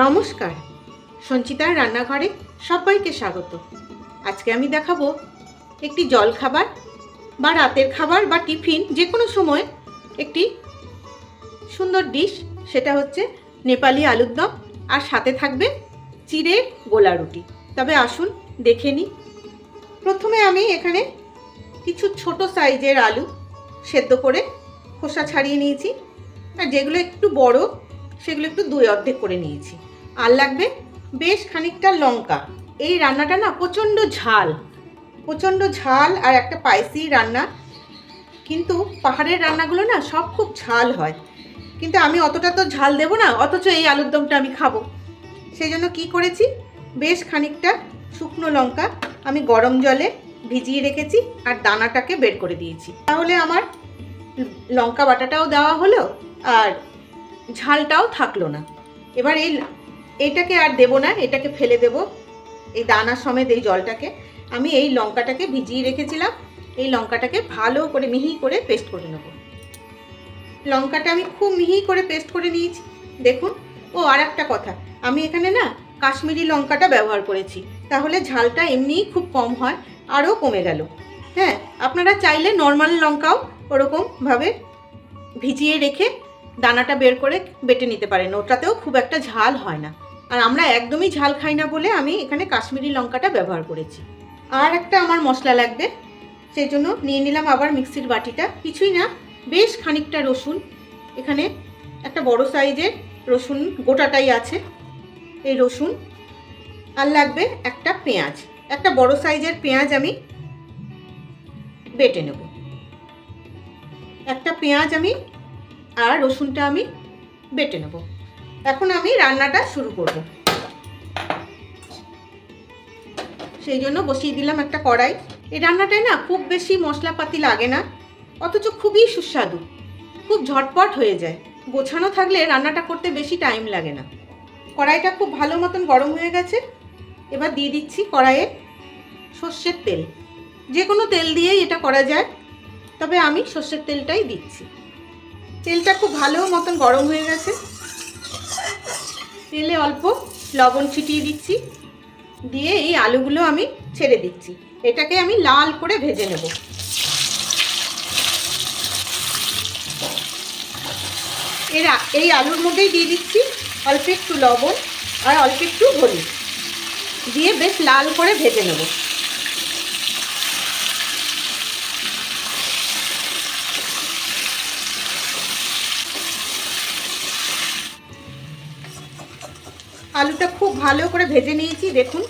নমস্কার। সঞ্চিতার রান্নাঘরে সবাইকে স্বাগত। আজকে আমি দেখাবো একটি জলখাবার বা রাতের খাবার বা টিফিন যে কোনো সময় একটি সুন্দর ডিশ, সেটা হচ্ছে নেপালি আলুর দম আর সাথে থাকবে চিড়ে গোলা রুটি। তবে আসুন দেখে নিই। প্রথমে আমি এখানে কিছু ছোট সাইজের আলু সেদ্ধ করে খোসা ছাড়িয়ে নিয়েছি। আর যেগুলো একটু বড় সেগুলো একটু দুই অর্ধেক করে নিয়েছি। আর লাগবে বেশ খানিকটা লঙ্কা। এই রান্নাটা না প্রচণ্ড ঝাল প্রচণ্ড ঝাল আর একটা পাইসি রান্না। কিন্তু পাহাড়ের রান্নাগুলো না সব খুব ঝাল হয়। কিন্তু আমি অতটা তো ঝাল দেবো না, অথচ এই আলুর দমটা আমি খাব। সেই জন্য কী করেছি? বেশ খানিকটা শুকনো লঙ্কা আমি গরম জলে ভিজিয়ে রেখেছি আর দানাটাকে বের করে দিয়েছি। তাহলে আমার লঙ্কা বাটাটাও দেওয়া হলো আর ঝালটাও থাকল না। এবার এই এটাকে আর দেবো না, এটাকে ফেলে দেব। এই দানা সমেত এই জলটাকে। আমি এই লঙ্কাটাকে ভিজিয়ে রেখেছিলাম। এই লঙ্কাটাকে ভালো করে মিহি করে পেস্ট করে নেব। লঙ্কাটা আমি খুব মিহি করে পেস্ট করে নিয়েছি। দেখুন, ও আর একটা কথা। আমি এখানে না কাশ্মীরি লঙ্কাটা ব্যবহার করেছি। তাহলে ঝালটা এমনিই খুব কম হয়, আরও কমে গেল। হ্যাঁ আপনারা চাইলে নর্মাল লঙ্কাও ওরকমভাবে ভিজিয়ে রেখে দানাটা বের করে বেটে নিতে পারেন। ওটাতেও খুব একটা ঝাল হয় না। আর আমরা একদমই ঝাল খাই না বলে আমি এখানে কাশ্মীরি লঙ্কাটা ব্যবহার করেছি। আর একটা আমার মশলা লাগবে, সেই জন্য নিয়ে নিলাম আবার মিক্সির বাটিটা। কিছুই না, বেশ খানিকটা রসুন। এখানে একটা বড় সাইজের রসুন গোটাটাই আছে, এই রসুন। আর লাগবে একটা পেঁয়াজ। একটা বড় সাইজের পেঁয়াজ আমি বেটে নেব। একটা পেঁয়াজ আমি আর রসুনটা আমি বেটে নেব। এখন আমি রান্নাটা শুরু করব। সেই জন্য বসিয়ে দিলাম একটা কড়াই। এই রান্নাটায় না খুব বেশি মশলাপাতি লাগে না, অথচ খুবই সুস্বাদু। খুব ঝটপট হয়ে যায়। গোছানো থাকলে রান্নাটা করতে বেশি টাইম লাগে না। কড়াইটা খুব ভালো মতন গরম হয়ে গেছে। এবার দিয়ে দিচ্ছি কড়াইয়ে সর্ষের তেল। যে কোনো তেল দিয়েই এটা করা যায়, তবে আমি সর্ষের তেলটাই দিচ্ছি। তেলটা খুব ভালো মতন গরম হয়ে গেছে। তেলে অল্প লবণ ছিটিয়ে দিচ্ছি। দিয়ে এই আলুগুলো আমি ছেড়ে দিচ্ছি। এটাকে আমি লাল করে ভেজে নেব। এর এই আলুর মধ্যেই দিয়ে দিচ্ছি অল্প একটু লবণ আর অল্প একটু হলুদ। দিয়ে বেশ লাল করে ভেজে নেব। আলুটা খুব ভালো করে ভেজে নিয়েছি, দেখুন।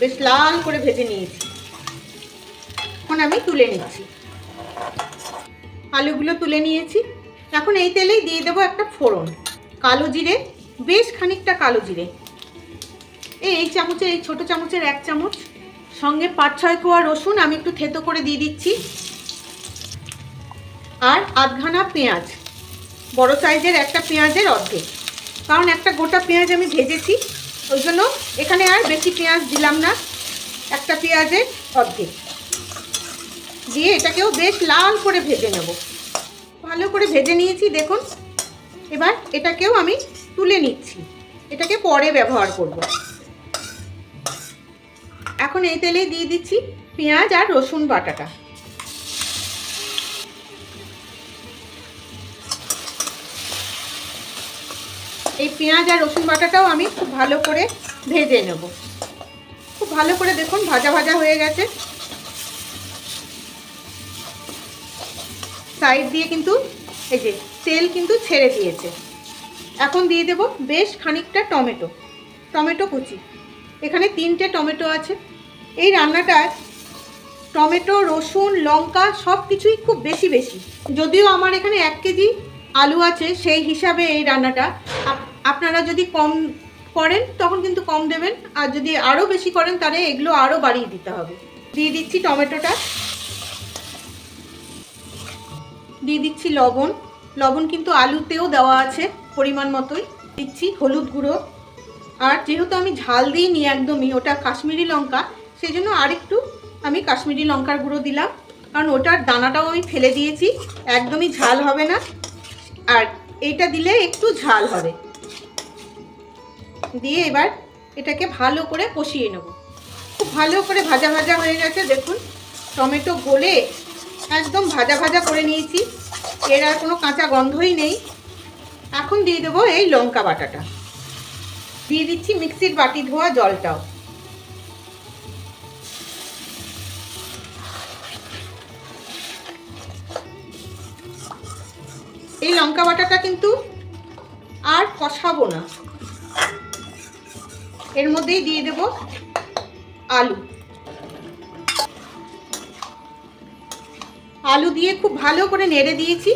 বেশ লাল করে ভেজে নিয়েছি। এখন আমি তুলে নিচ্ছি। আলুগুলো তুলে নিয়েছি। এখন এই তেলেই দিয়ে দেবো একটা ফোড়ন, কালো জিরে, বেশ খানিকটা কালো জিরে। এই চামচের এই ছোটো চামচের এক চামচ, সঙ্গে পাঁচ ছয় কোয়া রসুন আমি একটু থেতো করে দিয়ে দিচ্ছি। আর আধখানা পেঁয়াজ, বড় সাইজের একটা পেঁয়াজের অর্ধেক। কারণ একটা গোটা পেঁয়াজ আমি ভেজেছি, ওই জন্য এখানে আর বেশি পেঁয়াজ দিলাম না, একটা পেঁয়াজের অর্ধেক। দিয়ে এটাকেও বেশ লাল করে ভেজে নেব। ভালো করে ভেজে নিয়েছি, দেখুন। এবার এটাকেও আমি তুলে নিচ্ছি। এটাকে পরে ব্যবহার করব। এখন এই তেলেই দিয়ে দিচ্ছি পেঁয়াজ আর রসুন বাটাটা। এই পেঁয়াজ আর রসুন বাটাটাও আমি খুব ভালো করে ভেজে নেব। খুব ভালো করে দেখুন, ভাজা ভাজা হয়ে গেছে। সাইড দিয়ে কিন্তু এই যে তেল কিন্তু ছেড়ে দিয়েছে। এখন দিয়ে দেব বেশ খানিকটা টমেটো টমেটো কুচি। এখানে তিনটে টমেটো আছে। এই রান্নাটায় টমেটো, রসুন, লঙ্কা সব কিছুই খুব বেশি বেশি। যদিও আমার এখানে এক কেজি আলু আছে, সেই হিসাবে এই রান্নাটা আপনারা যদি কম করেন, তখন কিন্তু কম দেবেন। আর যদি আরও বেশি করেন, তাহলে এগুলো আরও বাড়িয়ে দিতে হবে। দিয়ে দিচ্ছি টমেটোটা। দিয়ে দিচ্ছি লবণ। লবণ কিন্তু আলুতেও দেওয়া আছে, পরিমাণ মতোই। দিচ্ছি হলুদ গুঁড়ো। আর যেহেতু আমি ঝাল দিইনি একদমই, ওটা কাশ্মীরি লঙ্কা সেই জন্য আরেকটু আমি কাশ্মীরি লঙ্কার গুঁড়ো দিলাম। কারণ ওটার দানাটাও আমি ফেলে দিয়েছি, একদমই ঝাল হবে না। আর এইটা দিলে একটু ঝাল হবে। দিয়ে এবার এটাকে ভালো করে কষিয়ে নেব। খুব ভালো করে ভাজা ভাজা হয়ে গেছে, দেখুন। টমেটো গলে একদম ভাজা ভাজা করে নিয়েছি। এর আর কোনো কাঁচা গন্ধই নেই। এখন দিয়ে দেবো এই লঙ্কা বাটাটা। দিয়ে দিচ্ছি মিক্সির বাটি ধোয়া জলটাও। এই লঙ্কা বাটাটা কিন্তু আর কষাবো না। এর মধ্যেই দিয়ে দেব আলু। আলু দিয়ে খুব ভালো করে নেড়ে দিয়েছি।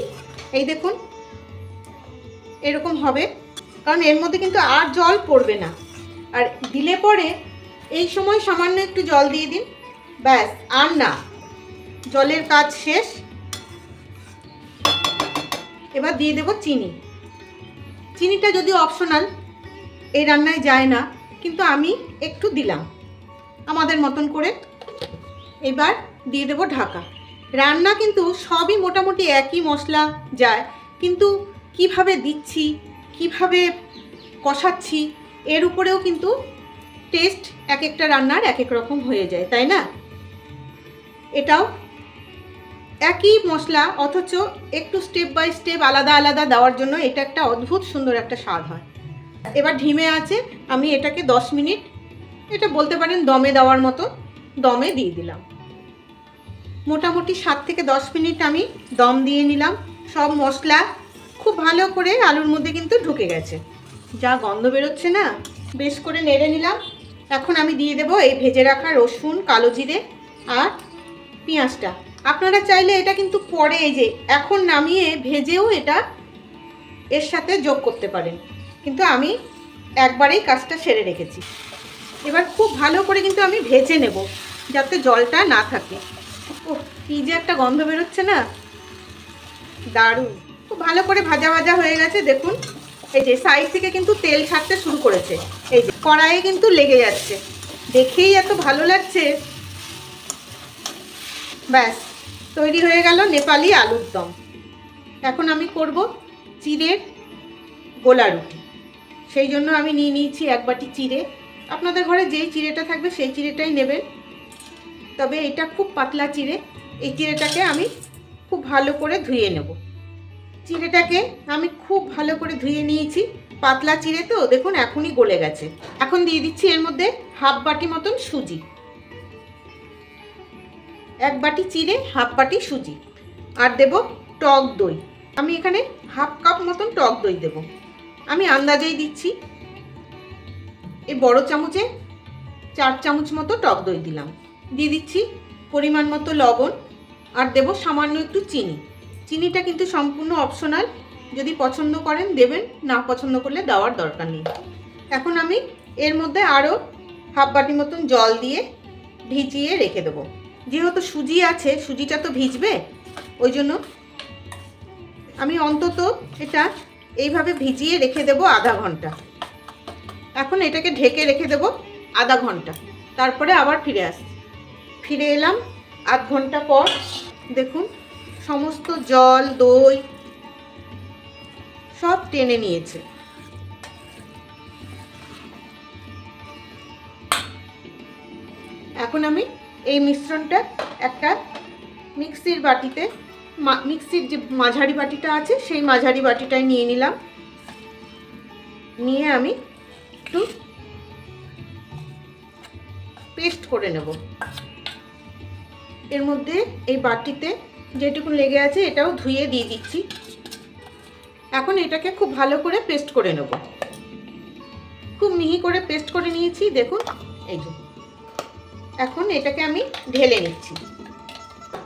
এই দেখুন, এরকম হবে। কারণ এর মধ্যে কিন্তু আর জল পড়বে না। আর দিলে পরে এই সময় সামান্য একটু জল দিয়ে দিন। ব্যাস, আর না। জলের কাজ শেষ। এবার দিয়ে দেব চিনি। চিনিটা যদি অপশনাল, এই রান্নায় যায় না। কিন্তু আমি একটু দিলাম। আমাদের মতন করে। এবার দিয়ে দেব ঢাকা। রান্না কিন্তু সবই মোটামুটি একই মশলা যায়, কিন্তু কীভাবে দিচ্ছি, কীভাবে কষাচ্ছি, এর উপরেও কিন্তু টেস্ট এক একটা রান্নার এক এক রকম হয়ে যায়, তাই না? এটাও একই মশলা, অথচ একটু স্টেপ বাই স্টেপ আলাদা আলাদা দেওয়ার জন্য এটা একটা অদ্ভুত সুন্দর একটা স্বাদ হয়। এবার ঢিমে আছে, আমি এটাকে দশ মিনিট, এটা বলতে পারেন দমে দেওয়ার মতো, দমে দিয়ে দিলাম। মোটামুটি সাত থেকে দশ মিনিট আমি দম দিয়ে নিলাম। সব মশলা খুব ভালো করে আলুর মধ্যে কিন্তু ঢুকে গেছে। যা গন্ধ বেরোচ্ছে না, বেশ করে নেড়ে নিলাম। এখন আমি দিয়ে দেবো এই ভেজে রাখা রসুন, কালো জিরে আর পেঁয়াজটা। আপনারা চাইলে এটা কিন্তু পরে এই যে এখন নামিয়ে ভেজেও এটা এর সাথে যোগ করতে পারেন। কিন্তু আমি একবারেই কাজটা সেরে রেখেছি। এবার খুব ভালো করে কিন্তু আমি ভেজে নেব, যাতে জলটা না থাকে। ও কী যে একটা গন্ধ বেরোচ্ছে না। দারুণ। খুব ভালো করে ভাজা ভাজা হয়ে গেছে, দেখুন। এই যে, সাইড থেকে কিন্তু তেল ছাড়তে শুরু করেছে। এই যে, কড়াইয়ে কিন্তু লেগে যাচ্ছে। দেখেই এত ভালো লাগছে। ব্যাস, তৈরি হয়ে গেল নেপালি আলুর দম। এখন আমি করব চিড়ের গোলা রুটি। সেই জন্য আমি নিয়ে নিয়েছি এক বাটি চিড়ে। আপনাদের ঘরে যেই চিড়েটা থাকবে সেই চিড়েটাই নেবেন। তবে এটা খুব পাতলা চিড়ে। এই চিড়েটাকে আমি খুব ভালো করে ধুয়ে নেব। চিড়েটাকে আমি খুব ভালো করে ধুয়ে নিয়েছি। পাতলা চিড়ে তো, দেখুন এখনই গলে গেছে। এখন দিয়ে দিচ্ছি এর মধ্যে হাফ বাটি মতন সুজি। এক বাটি চিড়ে, হাফ বাটি সুজি। আর দেব টক দই। আমি এখানে হাফ কাপ মতন টক দই দেব। আমি আন্দাজেই দিচ্ছি। এই বড় চামচে চার চামচ মতো টক দই দিলাম। দিয়ে দিচ্ছি পরিমাণ মতো লবণ আর দেব সামান্য একটু চিনি। চিনিটা কিন্তু সম্পূর্ণ অপশনাল যদি পছন্দ করেন দেবেন, না পছন্দ করলে দেওয়ার দরকার নেই। এখন আমি এর মধ্যে আরও হাফ বাটি মতন জল দিয়ে ভিজিয়ে রেখে দেবো। যেহেতু সুজি আছে, সুজিটা তো ভিজবে, ওই জন্য আমি অন্তত এটা এইভাবে ভিজিয়ে রেখে দেব আধা ঘণ্টা। এখন এটাকে ঢেকে রেখে দেব আধা ঘণ্টা। তারপরে আবার ফিরে আসছি। ফিরে এলাম আধ ঘণ্টা পর। দেখুন, সমস্ত জল, দই সব টেনে নিয়েছে। এখন আমি এই মিশ্রণটা একটা মিক্সির বাটিতে মিক্সির যে মাঝারি বাটিটা আছে, সেই মাঝারি বাটিটাই নিয়ে নিলাম। নিয়ে আমি একটু পেস্ট করে নেব। এর মধ্যে এই বাটিতে যেটুকু লেগে আছে, এটাও ধুয়ে দিয়ে দিচ্ছি। এখন এটাকে খুব ভালো করে পেস্ট করে নেব। খুব মিহি করে পেস্ট করে নিয়েছি, দেখুন। এই যে। এখন এটাকে আমি ঢেলে নিচ্ছি।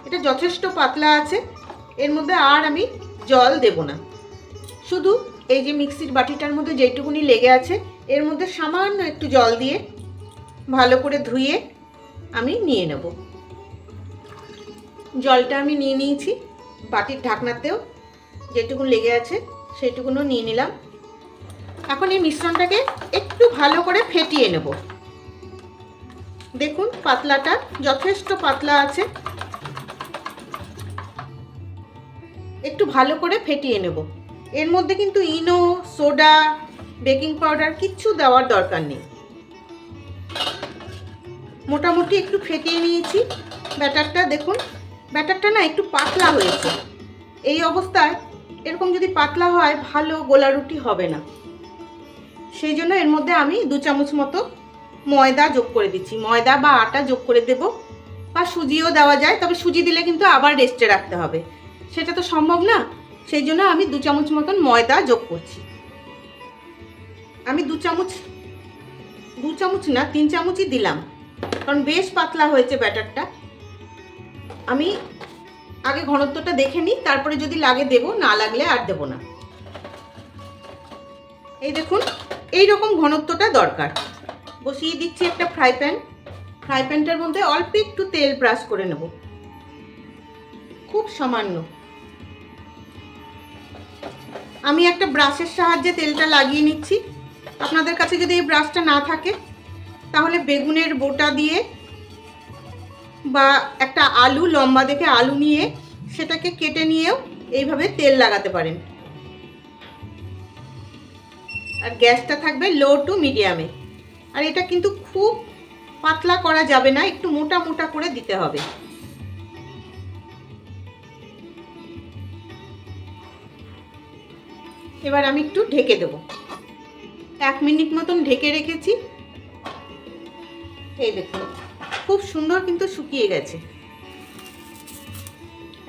এটা যথেষ্ট পাতলা আছে। এর মধ্যে আর আমি জল দেব না। শুধু এই যে মিক্সির বাটিটার মধ্যে যেটুকুনি লেগে আছে, এর মধ্যে সামান্য একটু জল দিয়ে ভালো করে ধুয়ে আমি নিয়ে নেব। জলটা আমি নিয়ে নিয়েছি, বাটির ঢাকনাতেও যেটুকু লেগে আছে সেটুকুনও নিয়ে নিলাম। এখন এই মিশ্রণটাকে একটু ভালো করে ফেটিয়ে নেব। দেখুন, পাতলাটা যথেষ্ট পাতলা আছে। একটু ভালো করে ফেটিয়ে নেব। এর মধ্যে কিন্তু ইনো, সোডা, বেকিং পাউডার কিচ্ছু দেওয়ার দরকার নেই। মোটামুটি একটু ফেটিয়ে নিয়েছি। ব্যাটারটা দেখুন, ব্যাটারটা না একটু পাতলা হয়েছে। এই অবস্থায় এরকম যদি পাতলা হয়, ভালো গোলা রুটি হবে না। সেই জন্য এর মধ্যে আমি দু চামচ মতো ময়দা যোগ করে দিচ্ছি। ময়দা বা আটা যোগ করে দেব। বা সুজিও দেওয়া যায়, তবে সুজি দিলে কিন্তু আবার রেস্টে রাখতে হবে। সেটা তো সম্ভব না। সেই জন্য আমি দু চামচ মতন ময়দা যোগ করছি। আমি দু চামচ দু চামচ না, তিন চামচই দিলাম। কারণ বেশ পাতলা হয়েছে ব্যাটারটা। আমি আগে ঘনত্বটা দেখে নিই, তারপরে যদি লাগে দেব, না লাগলে আর দেব না। এই দেখুন এই রকম ঘনত্বটা দরকার। বসিয়ে দিচ্ছি একটা ফ্রাই প্যান। ফ্রাই প্যানটার মধ্যে অল্প একটু তেল ব্রাশ করে নেব। খুব সামান্য। আমি একটা ব্রাশের সাহায্যে তেলটা লাগিয়ে নিচ্ছি। আপনাদের কাছে যদি এই ব্রাশটা না থাকে, তাহলে বেগুনের বোটা দিয়ে বা একটা আলু, লম্বা দেখে আলু নিয়ে সেটাকে কেটে নিয়েও এইভাবে তেল লাগাতে পারেন। আর গ্যাসটা থাকবে লো টু মিডিয়ামে। আর এটা কিন্তু খুব পাতলা করা যাবে না, একটু মোটা মোটা করে দিতে হবে। এবার আমি একটু ঢেকে দেব। এক মিনিট মতন ঢেকে রেখেছি। এই দেখুন, খুব সুন্দর কিন্তু শুকিয়ে গেছে।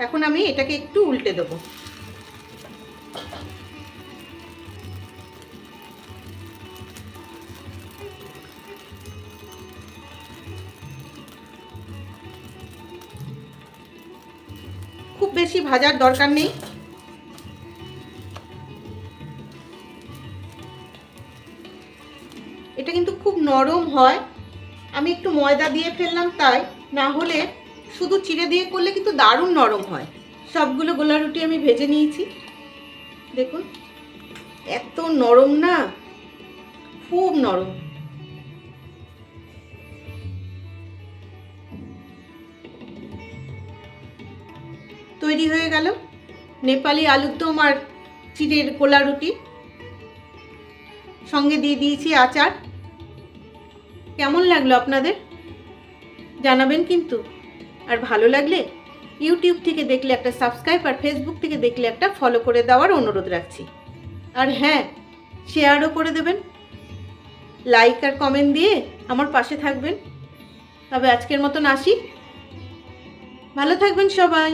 এখন আমি এটাকে একটু উল্টে দেবো। খুব বেশি ভাজার দরকার নেই। হয়। আমি একটু ময়দা দিয়ে ফেললাম তাই। না হলে শুধু চিড়ে দিয়ে করলে কিন্তু দারুণ নরম হয়। সবগুলো গোলা রুটি আমি ভেজে নিয়েছি। দেখুন, এত নরম না? খুব নরম। তৈরি হয়ে গেল নেপালি আলুর দম আর চিড়ের গোলা রুটি সঙ্গে দিয়ে দিয়েছি আচার। কেমন লাগল আপনাদের? জানাবেন কিন্তু। আর ভালো লাগলে ইউটিউব থেকে দেখলে একটা সাবস্ক্রাইব আর ফেসবুক থেকে দেখলে একটা ফলো করে দেওয়ার অনুরোধ রাখছি। আর হ্যাঁ শেয়ারও করে দেবেন। লাইক আর কমেন্ট দিয়ে আমার পাশে থাকবেন। তবে আজকের মতন আসি। ভালো থাকবেন সবাই।